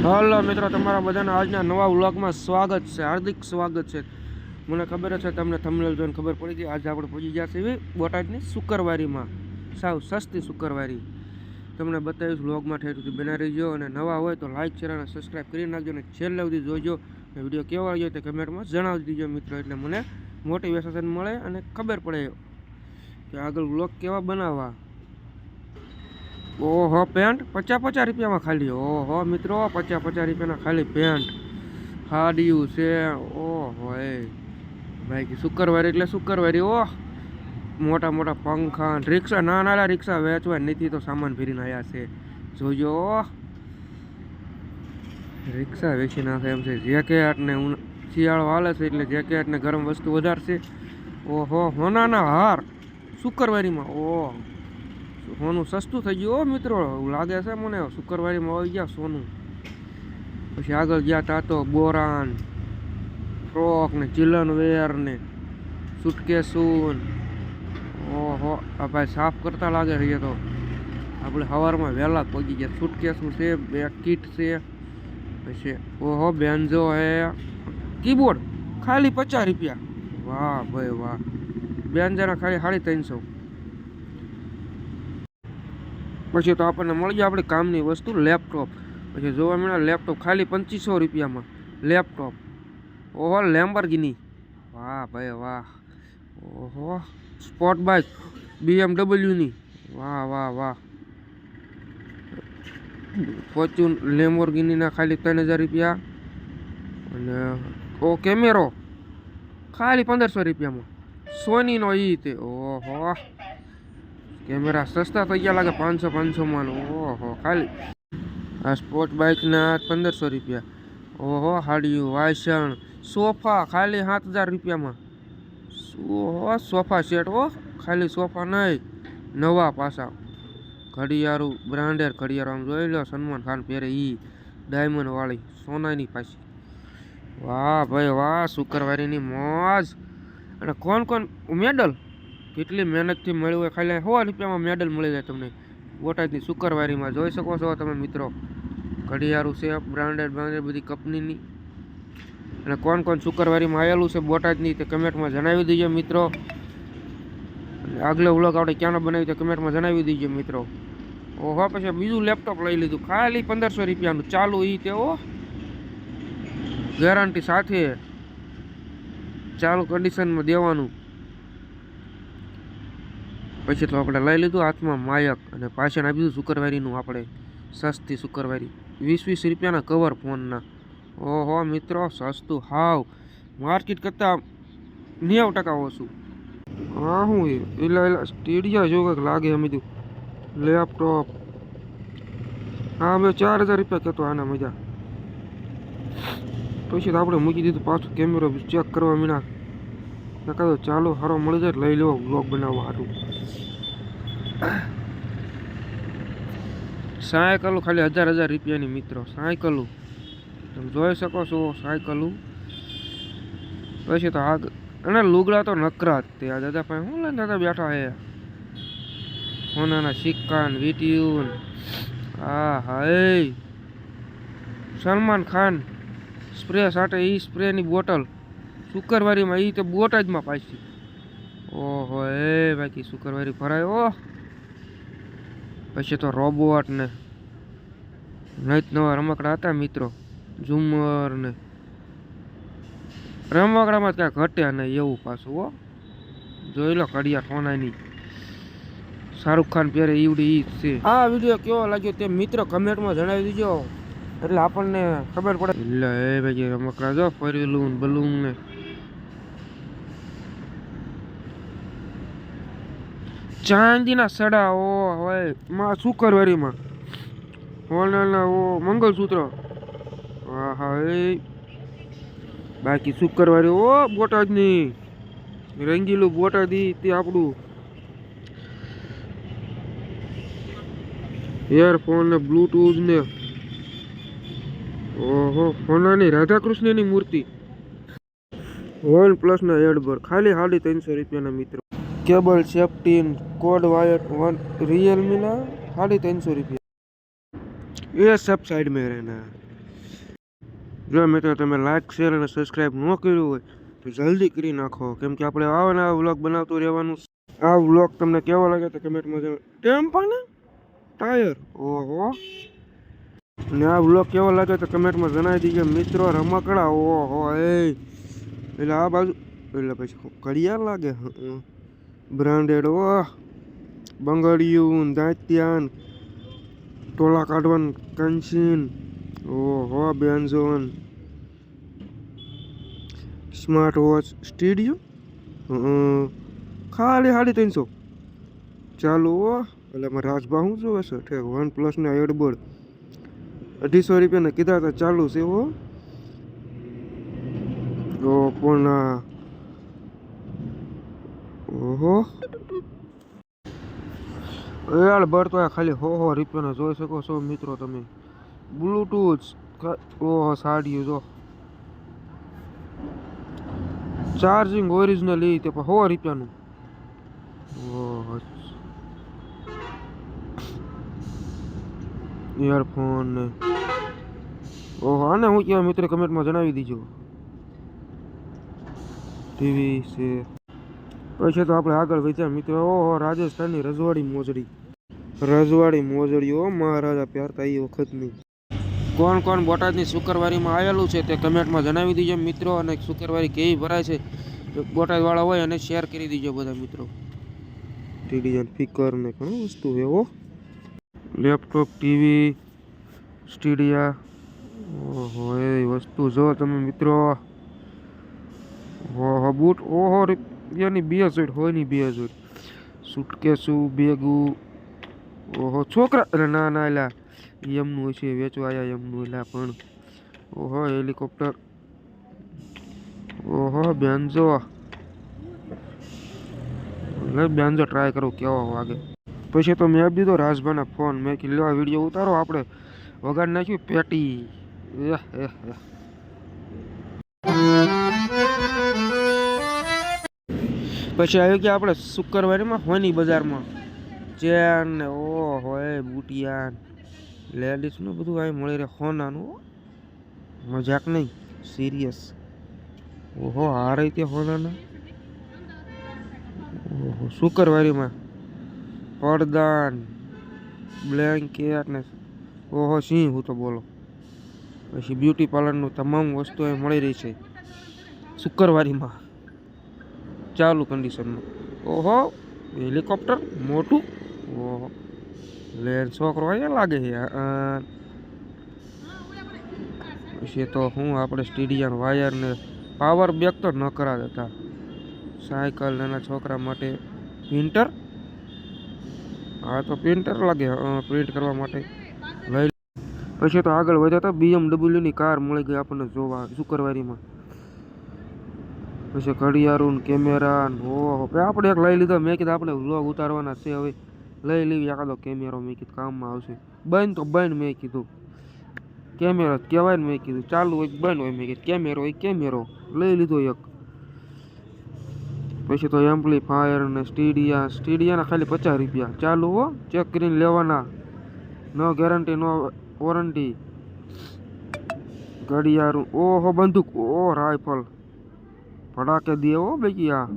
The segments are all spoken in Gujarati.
હલો મિત્રો, તમારા બધાના આજના નવા વ્લોગમાં સ્વાગત છે, હાર્દિક સ્વાગત છે. મને ખબર છે તમને થમલેલ જોઈને ખબર પડી ગઈ, આજે આપણે પહોંચી ગયા છીએ બોટાદની શુક્રવારીમાં, સાવ સસ્તી શુક્રવારી. તમને બતાવીશ, વ્લોગમાં ઠેર સુધી બના રહીજો અને નવા હોય તો લાઈક શેર અને સબસ્ક્રાઈબ કરી નાખજો અને છેલ્લે સુધી જોજો. અને વીડિયો કેવો આવ્યો તે કમેન્ટમાં જણાવી દીજો મિત્રો, એટલે મને મોટિવેશન મળે અને ખબર પડે કે આગળ વ્લોગ કેવા બનાવવા. ઓહો, પેન્ટ? પચાસ પચાસ રૂપિયામાં ખાલી? ઓહો, મિત્રો પચાસ પચાસ રૂપિયાના ખાલી પેન્ટ. હાડિયું છે. ઓહો, એ. ભાઈ શુક્રવારે એટલે શુક્રવારે ઓહ મોટા મોટા પંખા ને રિક્ષા નાના નાના રિક્ષા વેચવા નથી તો સામાન ભરીને આવ્યા છે. જોજો ઓહ. રિક્ષા વેચી નાખે એમ છે. જેકેટ ને ઉન- શિયાળો હાલે છે એટલે જેકેટને ગરમ વસ્તુ વધારશે. ઓહો, હોનાના હાર. શુક્રવારીમાં, ઓહ. સોનું સસ્તું થઈ ગયું મિત્રો. લાગે છે મને. શુક્રવારીમાં આવી ગયા સોનું. પછી આગળ ગયા તા તો બોરાન, ફ્રોક ને ચિલન વેર ને સુટકેસુન. ઓહો, આ ભાઈ સાફ કરતા લાગે છે તો. આપણે સવારમાં વહેલા પગી ગયા. સુટકેસનું છે, બે કીટ છે. પછી ઓહો, બેન્ઝો હે. કીબોર્ડ, ખાલી પચાસ રૂપિયા. વાહ ભાઈ વાહ. બેન્ઝાના ખાલી સાડી ત્રણસો. પછી તો આપણને મળી જાય આપણે કામની વસ્તુ લેપટોપ પછી જોવા મળે લેપટોપ ખાલી પચીસો રૂપિયામાં. લેપટોપ ઓહો લેમ્બરગિની વાહ ભાઈ, વાહ. ઓહો સ્પોર્ટ બાઇક બીએમડબલ્યુની વાહ વાહ વાહ. ફોર્ચ્યુન લેમ્બોર્ગિનીના ખાલી ત્રણ હજાર રૂપિયા. અને, ઓ, કેમેરો. ખાલી પંદરસો રૂપિયામાં. સોનીનો ઈ તે. ઓહો. કેમેરા સસ્તા થઈ ગયા લાગે પાંચસો પાંચસોમાં ઓહો, ખાલી. આ સ્પોર્ટ બાઇકના પંદરસો રૂપિયા. ઓહો, હાડિયું, વાસણ, સોફા, ખાલી સાત હજાર રૂપિયામાં. ઓહો, સોફા સેટ ઓ ખાલી સોફા નહીં, નવા પાછા ઘડિયાળું, બ્રાન્ડેડ ઘડિયાળ આમ જોઈ લો, સલમાન ખાન પહેરે એ ડાયમંડ વાળી, સોનાની પાછી. વાહ ભાઈ, વાહ, શુક્રવારીની મોજ. અને કોણ કોણ? મેડલ? કેટલી મહેનતથી મળ્યું હોય, ખાલી સો રૂપિયામાં મેડલ મળી જાય તમને. બોટાદની શુક્રવારીમાં જોઈ શકો છો તમે મિત્રો. ઘડિયાળું છે, બ્રાન્ડેડ બ્રાન્ડેડ બધી કંપનીની. અને કોણ કોણ શુક્રવારીમાં આવેલું છે બોટાદની તે કમેન્ટમાં જણાવી દેજો મિત્રો. આગલો વ્લોગ આપણે ક્યાંનો બનાવ્યું તે કમેન્ટમાં જણાવી દેજો મિત્રો. ઓહો, પછી બીજું લેપટોપ લઈ લીધું. ખાલી પંદરસો રૂપિયાનું. ચાલુ એ તેઓ ગેરંટી સાથે. ચાલુ કન્ડિશનમાં દેવાનું. પછી તો આપણે લઈ લીધું હાથમાં માયક અને પાછળ આપી દીધું શુક્રવારીનું આપણે સસ્તી શુક્રવારી. વીસ વીસ રૂપિયાના કવર ફોનના. ઓહો મિત્રો, સસ્તું. હાવ. માર્કેટ કરતાં નેવું ટકા ઓછું. હા, હું એ એલા એલા સ્ટેડિયા જો કંઈક લાગે અમે તું લેપટોપ. હા, મેં ચાર હજાર રૂપિયા કહેતો આના મજા. પછી તો આપણે મૂકી દીધું પાછું કેમેરો ચેક કરવા મીના. નકા ચાલો સારો મળી જાય લઈ લેવો બ્લોગ બનાવવા સારું સાયકલું ખાલી હજાર હજાર રૂપિયાની મિત્રો, સાયકલું. તમે જોઈ શકો છો સાયકલું. પછી તો આગ, અને લુગડા તો નકરા તે આ દાદા પાસે શું લઈને દાદા બેઠા હે? સોનાના સિક્કા ને વીટીયું આ હા હા સલમાન ખાન સ્પ્રે સાથે એ સ્પ્રેની બોટલ. શુક્રવારીમાં એ તો બોટાદમાં પાછી. ઓહો, એ બાકી શુક્રવારી ભરાય. ઓહ. પછી તો રોબોટ ને નહીત નવા રમકડા હતા મિત્રો. ઝુમર ને રમકડામાં ક્યાં ઘટ્યા નહીં એવું પાછું હો. જોઈ લો કડિયા સોનાની. શાહરુખ ખાન પહેરે ઈવડી ઈ છે. આ વીડિયો કેવો લાગ્યો તે મિત્રો કમેન્ટમાં જણાવી દીજો. એટલે આપણને ખબર પડે. એટલે એ ભાઈ રમકડા જો ફરેલું બલૂન ને ચાંદીના સડા, ઓ હોયમાં શુક્રવારીમાં હોલના ઓ મંગળસૂત્ર હા હા બાકી શુક્રવારે ઓ, બોટાદની. રંગીલું બોટાદી, તે આપણું. એરફોન ને બ્લૂટૂથ ને. ઓહો સોનાની રાધાકૃષ્ણની મૂર્તિ. વન પ્લસના એડબર. ખાલી હાલી ત્રણસો રૂપિયાના મિત્રો. cable safety code wire one Realme ना साढ़े तीन सौ रुपये ये सब साइड में रहना જો મિત્રો તમે લાઈક શેર અને સબસ્ક્રાઈબ ન કર્યું હોય તો જલ્દી કરી નાખો કેમ કે આપણે આવા નવા વ્લોગ બનાવતું રહેવાનું આ વ્લોગ તમને કેવો લાગે તો કમેન્ટમાં જણાવો ટેમ્પા ને ટાયર ઓહો અને આ વ્લોગ કેવો લાગે તો કમેન્ટમાં જણાવી દીજો મિત્રો રમકડા ઓહો એ એટલે આ બાજુ એટલે પછી ઘડિયાળ લાગે બ્રાન્ડેડ ઓહ બંગડિયું દાંતિયાન ટોલા કાઢવાનું કંચીન ઓહો બેન્ઝોન સ્માર્ટ વોચ સ્ટીડિયો ખાલી સાડી ત્રણસો ચાલુ ઓ એટલે મારે રાજભા શું જોવે છે ઠેક વન પ્લસના એડબોર્ડ અઢીસો રૂપિયાના કીધા હતા ચાલુ છે હો ઓપોના ઓહો. યાર બર તો આ ખાલી હો હો રૂપિયાના જોઈ શકો છો મિત્રો તમે. બ્લૂટૂથ ઓહો સાડીઓ જો. ચાર્જિંગ ઓરિજિનલ એ તે પણ સો રૂપિયાનું ઓહો ઇયરફોન ને. ઓહો આને હું કહેવાય મિત્ર કમેન્ટમાં જણાવી દીજો. ટીવી છે. પછી તો આપણે આગળ વધ્યા મિત્રો. ઓહો, રાજસ્થાનની રજવાડી મોજડી. રજવાડી મોજડી ઓ મહારાજા પહેરતા એ વખતની. કોણ કોણ બોટાદની શુક્રવારીમાં આવેલું છે તે કમેન્ટમાં જણાવી દીજો મિત્રો અને શુક્રવારી કેવી ભરાય છે બોટાદવાળા હોય અને શેર કરી દીજો બધા મિત્રો. ટેલિવિઝન ફિકર ને ઘણું વસ્તુ એવો લેપટોપ, ટીવી, સ્ટીડિયા. ઓહો એ વસ્તુ જો તમે મિત્રો. ઓહો, બૂટ. ઓહો રૂપિયાની બે જોઈટ હોયની બે જોઈટ સુટકેસું, બેગું, ઓહો, છોકરા, અરે ના ના, એલા, એમનું હોય છે વેચવા આવ્યા એમનું, એલા, પણ. ઓહો, હેલિકોપ્ટર. ઓહો, બેન્ઝો. લે, બેન્ઝો ટ્રાય કરું, કેવો વાગે. પછી તો મેં આપી દીધો રાજભાના ફોન. મેં કીધું લો આ વીડિયો ઉતારો આપણે. વગાડ નાખ્યું પેટી. એહ એહ એહ. પછી આવ્યું કે આપણે શુક્રવારીમાં હોની બજારમાં. ચેન ને ઓ હોય, બુટિયાન. લેડીઝનું બધું આવી મળી રહે હોનાનું. મજાક નહીં સિરિયસ ઓહો, આ રીતે હોનાના. ઓહો, શુક્રવારીમાં. પડદાન બ્લેન્કેટ ને. ઓહો, સિંહ હું તો બોલો. પછી બ્યુટી પાર્લરનું તમામ વસ્તુ અહીં મળી રહી છે. શુક્રવારીમાં. ચાલુ કન્ડિશનમાં ઓહો હેલિકોપ્ટર મોટું? ઓહો લે છોકરો અહીંયા લાગે છે. પછી તો હું આપણે સ્ટીડિયમ વાયર ને પાવર બેક તો ન કરા દેતા સાયકલ નાના છોકરા માટે પ્રિન્ટર હા તો પ્રિન્ટર લાગે પ્રિન્ટ કરવા માટે. લઈ પછી તો આગળ વધ્યા હતા બીએમડબલ્યુની કાર મળી ગઈ આપણને જોવા, શુક્રવારીમાં. પછી ઘડિયાળું ને કેમેરા ને ઓહો આપણે એક લઈ લીધો, મેં કીધું આપણે વ્લોગ ઉતારવાના છે હવે. લઈ લેવી એકાદો કેમેરો, મેં કીધું કામમાં આવશે. બંધ તો બંધ, મેં કીધું. કેમેરો કહેવાય ને, મેં કીધું. ચાલુ હોય બંધ હોય, મેં કીધું. કેમેરો હોય કેમેરો. લઈ લીધો એક. પછી તો એમ્પ્લીફાયર ને સ્ટીડિયા સ્ટીડિયાના ખાલી પચાસ રૂપિયા. ચાલુ હો ચેક કરીને લેવાના. નો ગેરંટી નો વોરંટી ઘડિયાળું, ઓહો, બંદૂક. ઓ રાઇફલ ફડાકે દે હો ભાઈ આ.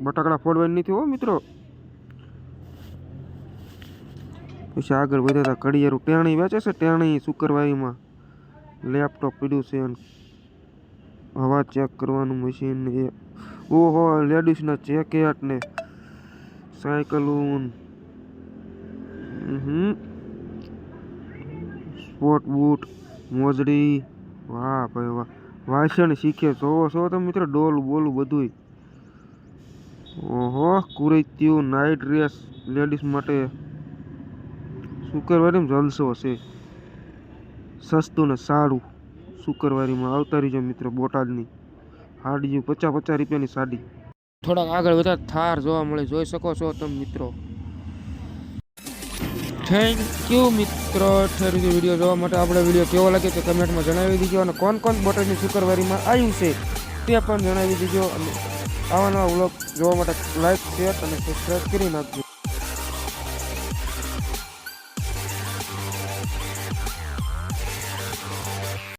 બટાકડા ફોડવાની નથી હો મિત્રો. પછી આગળ વધ્યા હતા કડિયારું ટેણી વેચે છે, ટેણી શુક્રવારીમાં. લેપટોપ પીડ્યું છે હવા ચેક કરવાનું મશીન એ. ઓહો લેડીઝના જેકેટ ને સાયકલું હમ. Sport boot મોજડી. વાહ ભાઈ વાહ. વાસણ શીખે જોવો છો તમે મિત્રો ડોલ બોલું બધુંય? ઓહો કુરૈતીયું નાઇટ ડ્રેસ લેડીઝ માટે શુક્રવારીમાં જલસો છે. સસ્તું ને સારું શુક્રવારીમાં આવતા રહીજો મિત્રો બોટાદની. સાડી પચાસ પચાસ રૂપિયાની સાડી. થોડાક આગળ વધા થાર જોવા મળે. જોઈ શકો છો તમે મિત્રો. થેન્ક યુ મિત્રો ઠેરી વીડિયો જોવા માટે આપણે વીડિયો કેવો લાગે તે કમેન્ટમાં જણાવી દીજો અને કોણ કોણ બોટાદની શુક્રવારીમાં આવ્યું છે તે પણ જણાવી દીજો અને આવા નવા વ્લોગ જોવા માટે લાઈક શેર અને સબસ્ક્રાઈબ કરી નાખજો.